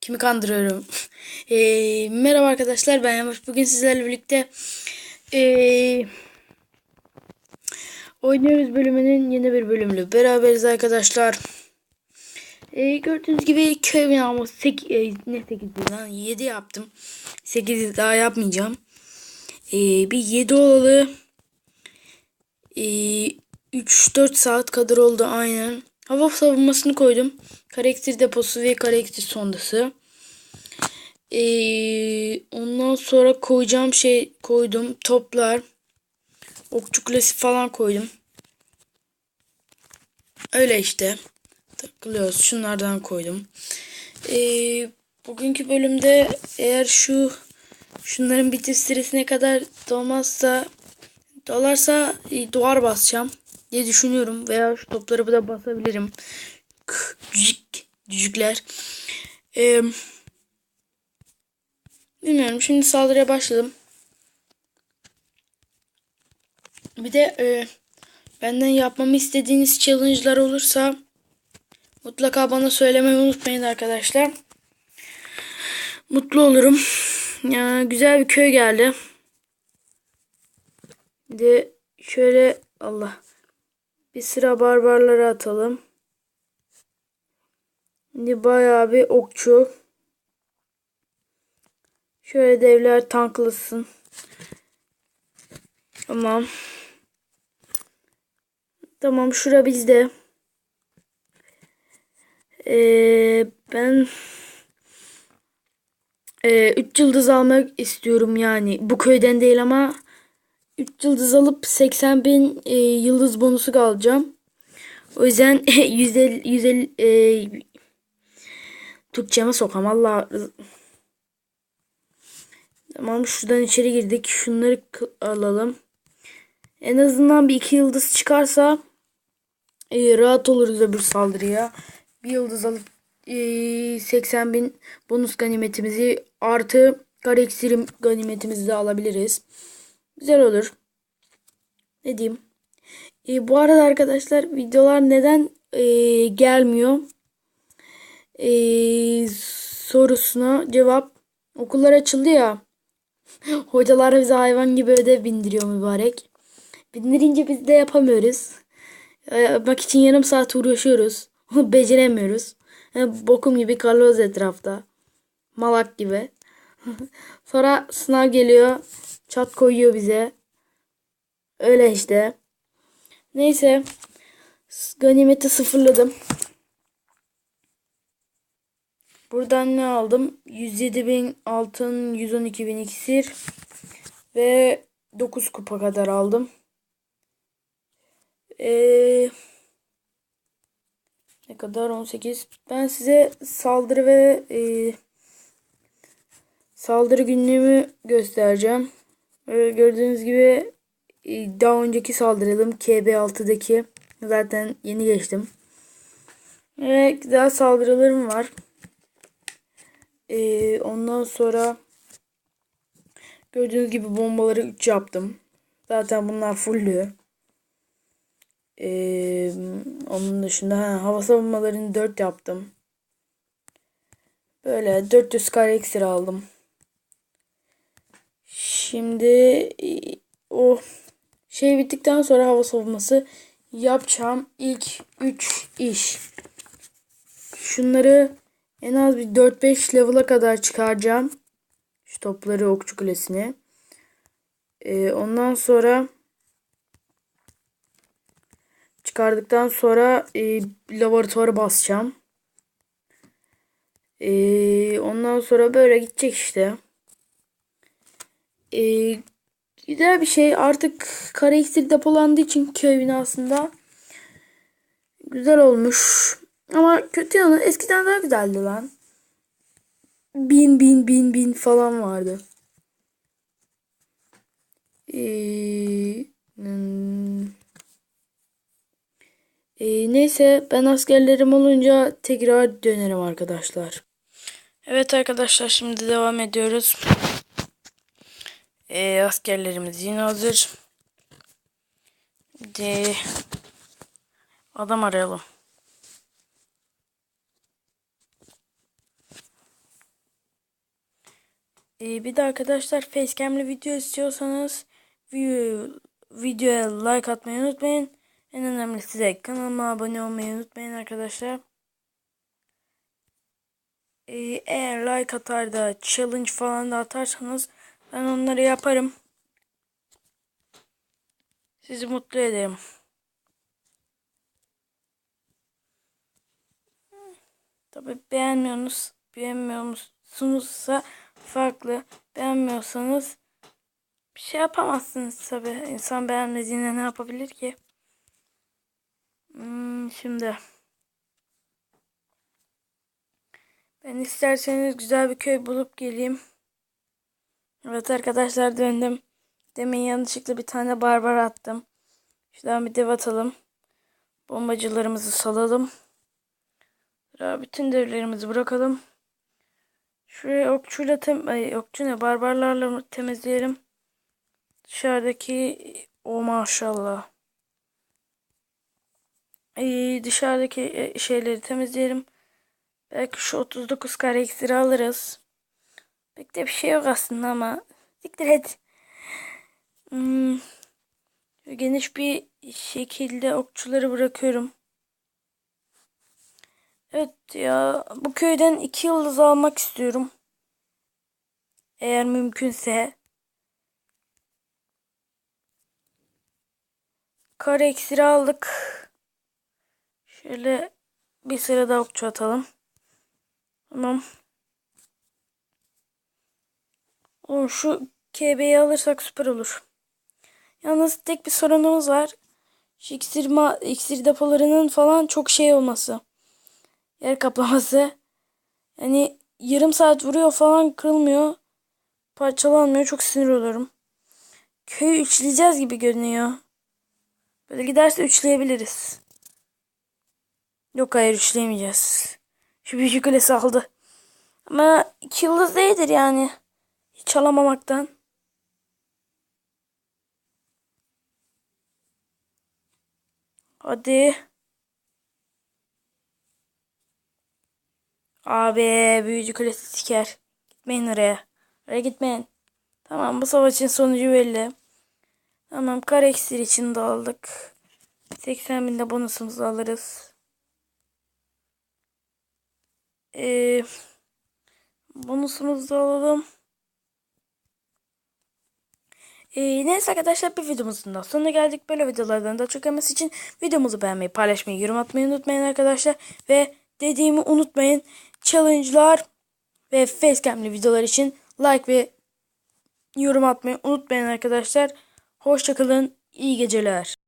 Kimi kandırıyorum? Eee, merhaba arkadaşlar ben Yamaç. Bugün sizlerle birlikte eee, oynuyoruz bölümünün yeni bir bölümüyle beraberiz arkadaşlar. Eee, gördüğünüz gibi köy binamı 8, ne 8 lan 7 yaptım. 8 daha yapmayacağım. Eee, bir 7 olalı eee 3-4 saat kadar oldu aynen. Hava savunmasını koydum. Karakter deposu ve karakter sondası. Ee, ondan sonra koyacağım şey koydum. Toplar. Okçu kulesi falan koydum. Öyle işte. Takılıyoruz. Şunlardan koydum. Ee, bugünkü bölümde eğer şu şunların bitiş süresine kadar dolmazsa dolarsa e, duvar basacağım diye düşünüyorum. Veya şu topları da basabilirim. Cücük, cücükler. Ee, bilmiyorum. Şimdi saldırıya başladım. Bir de e, benden yapmamı istediğiniz challenge'lar olursa mutlaka bana söylemeyi unutmayın arkadaşlar. Mutlu olurum. Ya, güzel bir köy geldi. Bir de şöyle Allah bir sıra barbarları atalım. Şimdi bayağı bir okçu. Şöyle devler tanklasın. Tamam. Tamam şura bizde. Ee, ben 3 yıldız almak istiyorum yani. Bu köyden değil ama 3 yıldız alıp 80 bin e, yıldız bonusu alacağım. O yüzden 150, 150 e, Türkçeme sokam Allah. Tamam şuradan içeri girdik. Şunları alalım. En azından bir iki yıldız çıkarsa e, rahat oluruz öbür saldırıya. Bir yıldız alıp e, 80 bin bonus ganimetimizi artı iksirim ganimetimizi de alabiliriz. Güzel olur. Ne diyeyim? E, bu arada arkadaşlar videolar neden e, gelmiyor? e, sorusuna cevap okullar açıldı ya. Hocalar bize hayvan gibi ödev bindiriyor mübarek. Bindirince biz de yapamıyoruz. Yapmak için yarım saat uğraşıyoruz. Beceremiyoruz. Yani bokum gibi kalıyoruz etrafta. Malak gibi. Sonra sınav geliyor. Çat koyuyor bize. Öyle işte. Neyse. Ganimeti sıfırladım. Buradan ne aldım? 107 bin altın, 112 bin iksir ve 9 kupa kadar aldım. Ee, ne kadar? 18. Ben size saldırı ve e, saldırı günlüğümü göstereceğim. Ee, gördüğünüz gibi e, daha önceki saldıralım KB6'daki zaten yeni geçtim. Ve güzel saldırılarım var. Ee, ondan sonra gördüğünüz gibi bombaları 3 yaptım. Zaten bunlar fullü. Ee, onun dışında ha, hava savunmalarını 4 yaptım. Böyle 400 kare ekstra aldım. Şimdi e, o şey bittikten sonra hava savunması yapacağım ilk 3 iş. Şunları en az bir 4-5 level'a kadar çıkaracağım. Şu topları okçu kulesine. Ee, ondan sonra çıkardıktan sonra e, laboratuvarı basacağım. Ee, ondan sonra böyle gidecek işte. Ee, güzel bir şey. Artık kare iksir depolandığı için köy binasında güzel olmuş. Ama kötü yanı eskiden daha güzeldi lan. Bin bin bin bin falan vardı. Ee, hmm. ee, neyse ben askerlerim olunca tekrar dönerim arkadaşlar. Evet arkadaşlar şimdi devam ediyoruz. E, askerlerimiz yine hazır. De adam arayalım. E, bir de arkadaşlar facecam'li video istiyorsanız video, videoya like atmayı unutmayın. En önemlisi de kanalıma abone olmayı unutmayın arkadaşlar. Ee, eğer like atar da challenge falan da atarsanız ben onları yaparım. Sizi mutlu ederim. Tabi beğenmiyorsunuz, beğenmiyorsunuzsa farklı. Beğenmiyorsanız bir şey yapamazsınız tabi. İnsan beğenmediğinde ne yapabilir ki? Hmm, şimdi ben isterseniz güzel bir köy bulup geleyim. Evet arkadaşlar döndüm. Demin yanlışlıkla bir tane barbar attım. Şuradan bir dev atalım. Bombacılarımızı salalım. Sonra bütün devlerimizi bırakalım. Şuraya okçuyla tem ay, okçu ne barbarlarla temizleyelim. Dışarıdaki o maşallah. Ee, dışarıdaki e, şeyleri temizleyelim. Belki şu 39 kare iksiri alırız. Pek de bir şey yok aslında ama. Siktir et. Hmm. Geniş bir şekilde okçuları bırakıyorum. Evet ya bu köyden iki yıldız almak istiyorum. Eğer mümkünse. Kare iksiri aldık. Şöyle bir sıra daha okçu atalım. Tamam. O şu KB'yi alırsak süper olur. Yalnız tek bir sorunumuz var. Şu iksir, ma iksir depolarının falan çok şey olması. Yer kaplaması. Yani yarım saat vuruyor falan kırılmıyor. Parçalanmıyor. Çok sinir oluyorum. Köyü üçleyeceğiz gibi görünüyor. Böyle giderse üçleyebiliriz. Yok hayır üçleyemeyeceğiz. Şu büyük kulesi aldı. Ama iki yıldız değildir yani. Hiç alamamaktan. Hadi. Abi büyücü kulesi siker. Gitmeyin oraya. Oraya gitmeyin. Tamam bu savaşın sonucu belli. Tamam kar eksir için de aldık. 80 binde bonusumuzu alırız. Ee, bonusumuzu da alalım. Ee, neyse arkadaşlar bir videomuzun da sonuna geldik. Böyle videolardan daha çok gelmesi için videomuzu beğenmeyi, paylaşmayı, yorum atmayı unutmayın arkadaşlar. Ve dediğimi unutmayın. Challenge'lar ve facecam'li videolar için like ve yorum atmayı unutmayın arkadaşlar. Hoşçakalın. İyi geceler.